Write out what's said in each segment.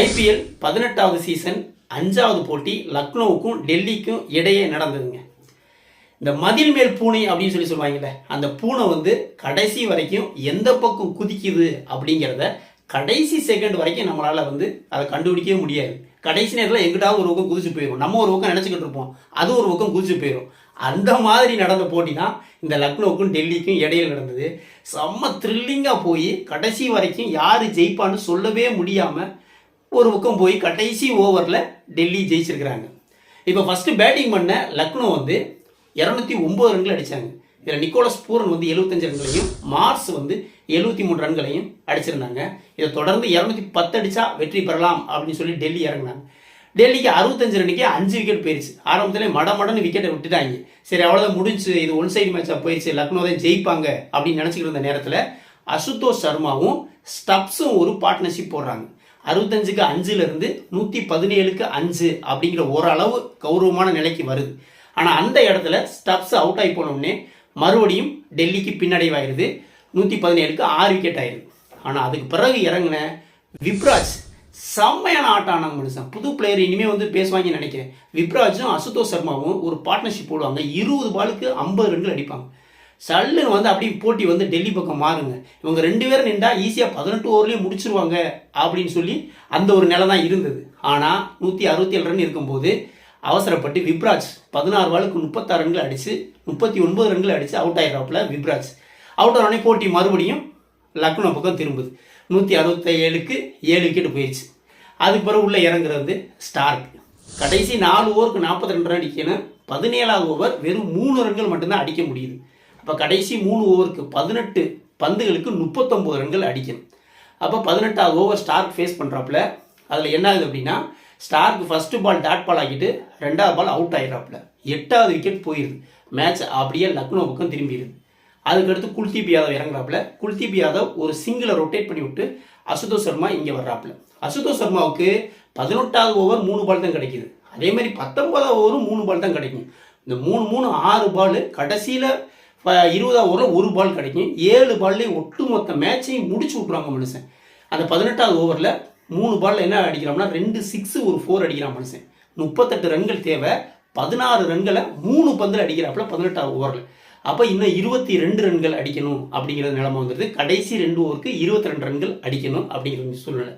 IPL பதினெட்டாவது season அஞ்சாவது போட்டி லக்னோவுக்கும் டெல்லிக்கும் இடையே நடந்ததுங்க. இந்த மதில் மேல் பூனை அப்படின்னு சொல்லி சொல்லுவாங்கல்ல அந்த பூனை வந்து கடைசி வரைக்கும் எந்த பக்கம் குதிக்குது அப்படிங்கிறத கடைசி செகண்ட் வரைக்கும் நம்மளால் வந்து அதை கண்டுபிடிக்கவே முடியாது. கடைசி நேரத்தில் எங்கிட்டாவது ஒரு பக்கம் குதிச்சு போயிடும் நம்ம ஒரு பக்கம் நினச்சிக்கிட்டு இருப்போம். அது ஒரு பக்கம் குதிச்சு போயிடும் அந்த மாதிரி நடந்த போட்டி தான் இந்த லக்னோவுக்கும் டெல்லிக்கும் இடையில் நடந்தது. செம்ம த்ரில்லிங்காக போய் கடைசி வரைக்கும் யார் ஜெயிப்பான்னு சொல்லவே முடியாமல் ஒரு பக்கம் போய் கடைசி ஓவரில் டெல்லி ஜெயிச்சிருக்கிறாங்க. இப்போ ஃபஸ்ட்டு பேட்டிங் பண்ண லக்னோ வந்து இரநூத்தி ஒம்பது ரன்கள் அடித்தாங்க இதில் நிக்கோலஸ் பூரன் வந்து எழுபத்தஞ்சு ரன்களையும் மார்ஸ் வந்து எழுபத்தி மூணு ரன்களையும் அடிச்சிருந்தாங்க. இதை தொடர்ந்து இரநூத்தி பத்து அடித்தா வெற்றி பெறலாம் அப்படின்னு சொல்லி டெல்லி இறங்குனாங்க. டெல்லிக்கு அறுபத்தஞ்சு ரன்னுக்கே அஞ்சு விக்கெட் போயிடுச்சு ஆரம்பத்தில் மட மடன்னு விக்கெட்டை விட்டுட்டாங்க. சரி அவ்வளோதான் முடிஞ்சு. இது ஒன் சைடு மேட்சாக போயிடுச்சு லக்னோ தான் ஜெயிப்பாங்க அப்படின்னு நினச்சிக்கிட்டு இருந்த நேரத்தில் அசுதோஷ் சர்மாவும் ஸ்டப்ஸும் ஒரு பார்ட்னர்ஷிப் போடுறாங்க. அறுபத்தஞ்சுக்கு அஞ்சுல இருந்து நூற்றி பதினேழுக்கு அஞ்சு அப்படிங்கிற ஓரளவு கௌரவமான நிலைக்கு வருது. ஆனால் அந்த இடத்துல ஸ்டப்ஸ் அவுட் ஆகி போனோடனே மறுபடியும் டெல்லிக்கு பின்னடைவாயிருது. நூற்றி பதினேழுக்கு ஆறு விக்கெட் ஆயிருது. ஆனால் அதுக்கு பிறகு இறங்கின விப்ராஜ் செம்மையான ஆட்டம் ஆனாங்க மனுஷன். புது பிளேயர் இனிமேல் வந்து பேசுவாங்கன்னு நினைக்கிறேன். விப்ராஜும் அசுதோஷ் சர்மாவும் ஒரு பார்ட்னர்ஷிப் போடுவாங்க. இருபது பாலுக்கு ஐம்பது ரன்கள் அடிப்பாங்க. சல்லுன்னு வந்து அப்படியே போட்டி வந்து டெல்லி பக்கம் மாறுங்க. இவங்க ரெண்டு பேரும் நின்றா ஈஸியாக பதினெட்டு ஓவர்லேயே முடிச்சிருவாங்க அப்படின்னு சொல்லி அந்த ஒரு நிலை தான் இருந்தது. ஆனால் நூற்றி அறுபத்தி ஏழு ரன் இருக்கும்போது அவசரப்பட்டு விப்ராஜ் பதினாறு பாலுக்கு முப்பத்தாறு ரன்கள் அடித்து முப்பத்தி ஒன்பது ரன்கள் அடித்து அவுட் ஆகிறாப்புல விப்ராஜ். அவுட் ஆனே போட்டி மறுபடியும் லக்னோ பக்கம் திரும்புது. நூற்றி அறுபத்தி ஏழுக்கு ஏழு விக்கெட் போயிடுச்சு அதுக்கு பிறகு உள்ளே இறங்குறது ஸ்டார்க். கடைசி நாலு ஓவருக்கு நாற்பத்தி ரெண்டு ரன் அடிக்கணும். பதினேழாவது ஓவர் வெறும் மூணு ரன்கள் மட்டும்தான் அடிக்க முடியுது. இப்போ கடைசி மூணு ஓவருக்கு பதினெட்டு பந்துகளுக்கு முப்பத்தொம்போது ரன்கள் அடிக்கணும். அப்போ பதினெட்டாவது ஓவர் ஸ்டார்க் ஃபேஸ் பண்ணுறாப்புல அதில் என்ன ஆகுது அப்படின்னா ஸ்டார்க்கு ஃபஸ்ட்டு பால் டாட் பால் ஆக்கிட்டு ரெண்டாவது பால் அவுட் ஆயிடுறாப்புல. எட்டாவது விக்கெட் போயிடுது மேட்ச் அப்படியே லக்னோ பக்கம் திரும்பிடுது அதுக்கடுத்து குல்தீப் யாதவ் இறங்குறாப்புல. குல்தீப் யாதவ் ஒரு சிங்கிளை ரொட்டேட் பண்ணி விட்டு அசுதோஷ் சர்மா இங்கே வர்றாப்புல. அசுதோஷ் சர்மாவுக்கு பதினெட்டாவது ஓவர் மூணு பால் தான் கிடைக்குது. அதே மாதிரி பத்தொன்பதாவது ஓவரும் மூணு பால் தான் கிடைக்கும். இந்த மூணு மூணு ஆறு பால் கடைசியில் இருபதாவது ஓவரில் ஒரு பால் கிடைக்கும். ஏழு பால்லேயே ஒட்டுமொத்த மேட்சையும் முடிச்சு விட்ருவாங்க மனுஷன். அந்த பதினெட்டாவது ஓவரில் மூணு பாலில் என்ன அடிக்கிறோம்னா ரெண்டு சிக்ஸு ஒரு ஃபோர் அடிக்கிறான் மனுஷன். முப்பத்தெட்டு ரன்கள் தேவை. பதினாறு ரன்களை மூணு பந்தில் அடிக்கிறாப்புல பதினெட்டாவது ஓவரில் அப்போ இன்னும் இருபத்தி ரெண்டு ரன்கள் அடிக்கணும் அப்படிங்கிற நிலைமை வந்துடுது கடைசி ரெண்டு ஓவருக்கு இருபத்தி ரெண்டு ரன்கள் அடிக்கணும் அப்படிங்கிற ஒரு சூழ்நிலை.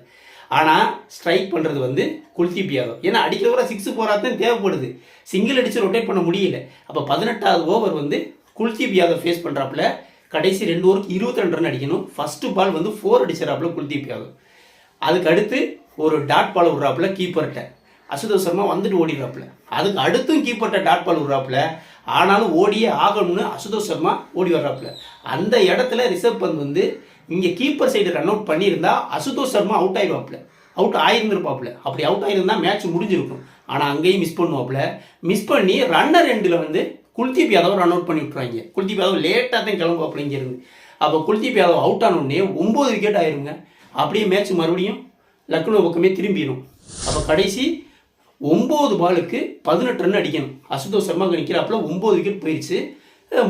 ஆனால் ஸ்ட்ரைக் பண்ணுறது வந்து குல்தீப் யாதவ். ஏன்னா அடிக்கிறவரை சிக்ஸ் போராத்தான் தேவைப்படுது. சிங்கிள் அடித்து ரொட்டேட் பண்ண முடியல. அப்போ பதினெட்டாவது ஓவர் வந்து குல்தீப் யாதவ் ஃபேஸ் பண்ணுறாப்புல கடைசி ரெண்டு ஓவருக்கு இருபத்தி ரெண்டு ரன் அடிக்கணும். ஃபஸ்ட்டு பால் வந்து ஃபோர் அடிச்சிடறாப்புல குல்தீப் யாதவ் அதுக்கு அடுத்து ஒரு டாட் பால் விட்றாப்புல கீப்பர்கிட்ட அசுதோஷ் சர்மா வந்துட்டு ஓடிடுறாப்புல. அதுக்கு அடுத்தும் கீப்பர்கிட்ட டாட் பால் விட்றாப்புல. ஆனாலும் ஓடியே ஆகணும்னு அசுதோஷ் சர்மா ஓடி வர்றாப்புல. அந்த இடத்துல ரிசர்வ் பந்த் வந்து இங்கே கீப்பர் சைடு ரன் அவுட் பண்ணியிருந்தா அசுதோஷ் சர்மா அவுட் ஆயிடுவாப்புல அவுட் ஆயிருந்திருப்பாப்புல. அப்படி அவுட் ஆயிருந்தா மேட்ச் முடிஞ்சிருக்கும். ஆனால் அங்கேயும் மிஸ் பண்ணுவாப்புல. மிஸ் பண்ணி ரன்னர் ரெண்டில் வந்து குல்தீப் யாதவ் ரன் அவுட் பண்ணி விட்ருவாங்க குல்தீப் யாதவ் லேட்டாக தான் கிளம்பும் அப்படிங்கிறது அப்போ குல்தீப் யாதவ் அவுட் ஆனோடனே ஒம்பது விக்கெட் ஆயிருங்க. அப்படியே மேட்ச் மறுபடியும் லக்னோ பக்கமே திரும்பிடும் அப்போ கடைசி ஒம்பது பாலுக்கு பதினெட்டு ரன் அடிக்கணும். அசுதோஷ் சர்மா நிற்கிறாப்புல ஒம்பது விக்கெட் போயிடுச்சு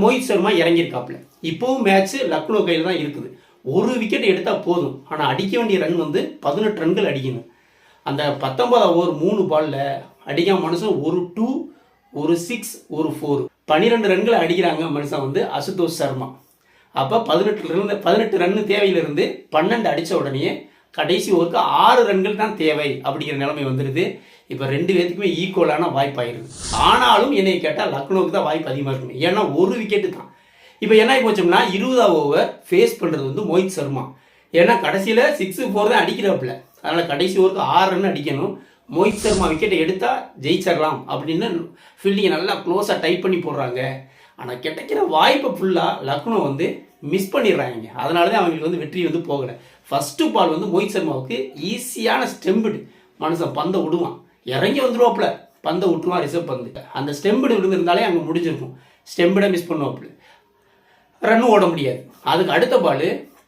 மோஹித் சர்மா இறங்கியிருக்காப்புல. இப்போவும் மேட்ச்சு லக்னோ கையில் தான் இருக்குது. ஒரு விக்கெட் எடுத்தால் போதும். ஆனால் அடிக்க வேண்டிய ரன் வந்து பதினெட்டு ரன்கள் அடிக்கணும். அந்த பத்தொன்பதாம் ஓவர் மூணு பாலில் அடிக்காம மனுஷன் ஒரு டூ ஒரு சிக்ஸ் ஒரு ஃபோர் பன்னிரெண்டு ரன்களை அடிக்கிறாங்க மனுஷன் வந்து அசுதோஷ் சர்மா. அப்போ பதினெட்டு ரன் பதினெட்டு ரன்னு தேவையிலிருந்து பன்னெண்டு அடித்த உடனே கடைசி ஒர்க்கு ஆறு ரன்கள் தான் தேவை அப்படிங்கிற நிலைமை வந்துடுது இப்போ ரெண்டு பேத்துக்குமே ஈக்குவலான வாய்ப்பாயிருது. ஆனாலும் என்னை கேட்டால் லக்னோவுக்கு தான் வாய்ப்பு அதிகமாக இருக்கும் ஏன்னா ஒரு விக்கெட்டு தான். இப்போ என்ன போச்சோம்னா இருபதாவது ஓவர் ஃபேஸ் பண்ணுறது வந்து மோஹித் சர்மா. ஏன்னா கடைசியில் சிக்ஸு ஃபோர் தான் அடிக்கிறாப்புல. அதனால் கடைசி ஒர்க்கு ஆறு ரன் அடிக்கணும். மோஹித் சர்மா விக்கெட்டை எடுத்தால் ஜெயிச்சிடலாம் அப்படின்னு ஃபீல்டிங்கை நல்லா க்ளோஸாக டைப் பண்ணி போடுறாங்க. ஆனால் கிடைக்கிற வாய்ப்பை ஃபுல்லாக லக்னோ வந்து மிஸ் பண்ணிடுறாங்க. அதனால தான் அவங்களுக்கு வந்து வெற்றி வந்து போகலை. ஃபஸ்ட்டு பால் வந்து மோஹித் சர்மாவுக்கு ஈஸியான ஸ்டெம்புடு மனுஷன் பந்தை விடுவான். இறங்கி வந்துடுவாப்புல பந்தை விட்டுருவான் ரிசர்வ் பந்து. அந்த ஸ்டெம்புடு விழுந்திருந்தாலே அங்கே முடிஞ்சிருக்கும். ஸ்டெம்புடை மிஸ் பண்ணுவாப்புல. ரன் ஓட முடியாது. அதுக்கு அடுத்த பால்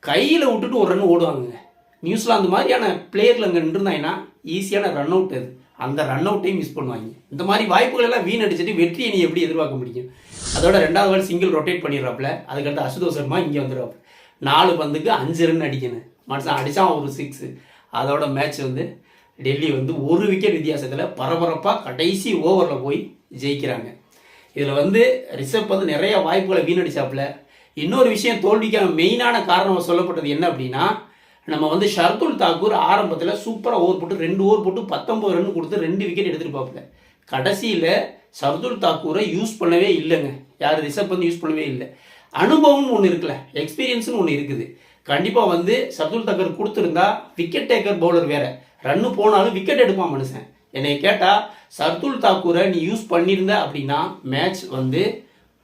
கையில் விட்டுட்டு ஒரு ரன் ஓடுவாங்க. நியூசிலாந்து மாதிரியான பிளேயரில் அங்கே நின்றுருந்தாங்கன்னா ஈஸியான ரன் அவுட் அது. அந்த ரன் அவுட்டையும் மிஸ் பண்ணுவாங்க. இந்த மாதிரி வாய்ப்புகள் எல்லாம் வீணடிச்சிட்டு வெற்றியை நீ எப்படி எதிர்பார்க்க முடியும்? அதோட ரெண்டாவது வேலை சிங்கிள் ரொட்டேட் பண்ணிடுறாப்புல. அதுக்கடுத்து அசுதோஷ் சர்மா இங்கே வந்துடுவாப்புல நாலு பந்துக்கு அஞ்சு ரன் அடிக்கணும். மனுஷன் அடித்தான் ஒரு சிக்ஸு அதோட மேட்ச் வந்து டெல்லி வந்து ஒரு விக்கெட் வித்தியாசத்தில் பரபரப்பாக கடைசி ஓவரில் போய் ஜெயிக்கிறாங்க. இதில் வந்து ரிஷப் வந்து நிறைய வாய்ப்புகளை வீணடிச்சாப்புல இன்னொரு விஷயம் தோல்விக்கான மெயினான காரணம் சொல்லப்பட்டது என்ன அப்படின்னா நம்ம வந்து ஷர்துல் தாக்கூர் ஆரம்பத்தில் சூப்பராக ஓவர் போட்டு ரெண்டு ஓவர் போட்டு பத்தொம்பது ரன் கொடுத்து ரெண்டு விக்கெட் எடுத்துட்டு பார்ப்பேன் கடைசியில் ஷர்துல் தாக்கூரை யூஸ் பண்ணவே இல்லைங்க. யார் ரிஷப் வந்து யூஸ் பண்ணவே இல்லை. அனுபவம்னு ஒன்று இருக்குல்ல எக்ஸ்பீரியன்ஸ்னு ஒன்று இருக்குது. கண்டிப்பாக வந்து சர்துல் தாக்கூர் கொடுத்துருந்தா விக்கெட் டேக்கர் பவுலர் வேற. ரன்னு போனாலும் விக்கெட் எடுப்பான் மனுஷன். என்னை கேட்டால் சர்துல் தாக்கூரை நீ யூஸ் பண்ணியிருந்த அப்படின்னா மேட்ச் வந்து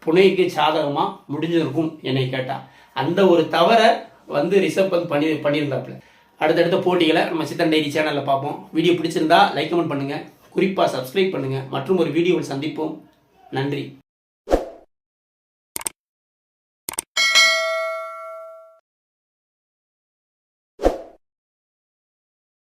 புனேக்கு சாதகமாக முடிஞ்சிருக்கும் என்னை கேட்டால் அந்த ஒரு தவறை வந்து ரிசர்வ் பந்த் பண்ணி பண்ணியிருந்தாப்புல. அடுத்தடுத்த போட்டிகளை நம்ம சித்தன் டைரி சேனலில் பார்ப்போம். வீடியோ பிடிச்சிருந்தா லைக் கமெண்ட் பண்ணுங்கள் குறிப்பாக சப்ஸ்கிரைப் பண்ணுங்கள் மற்றும் ஒரு வீடியோவில் சந்திப்போம். நன்றி.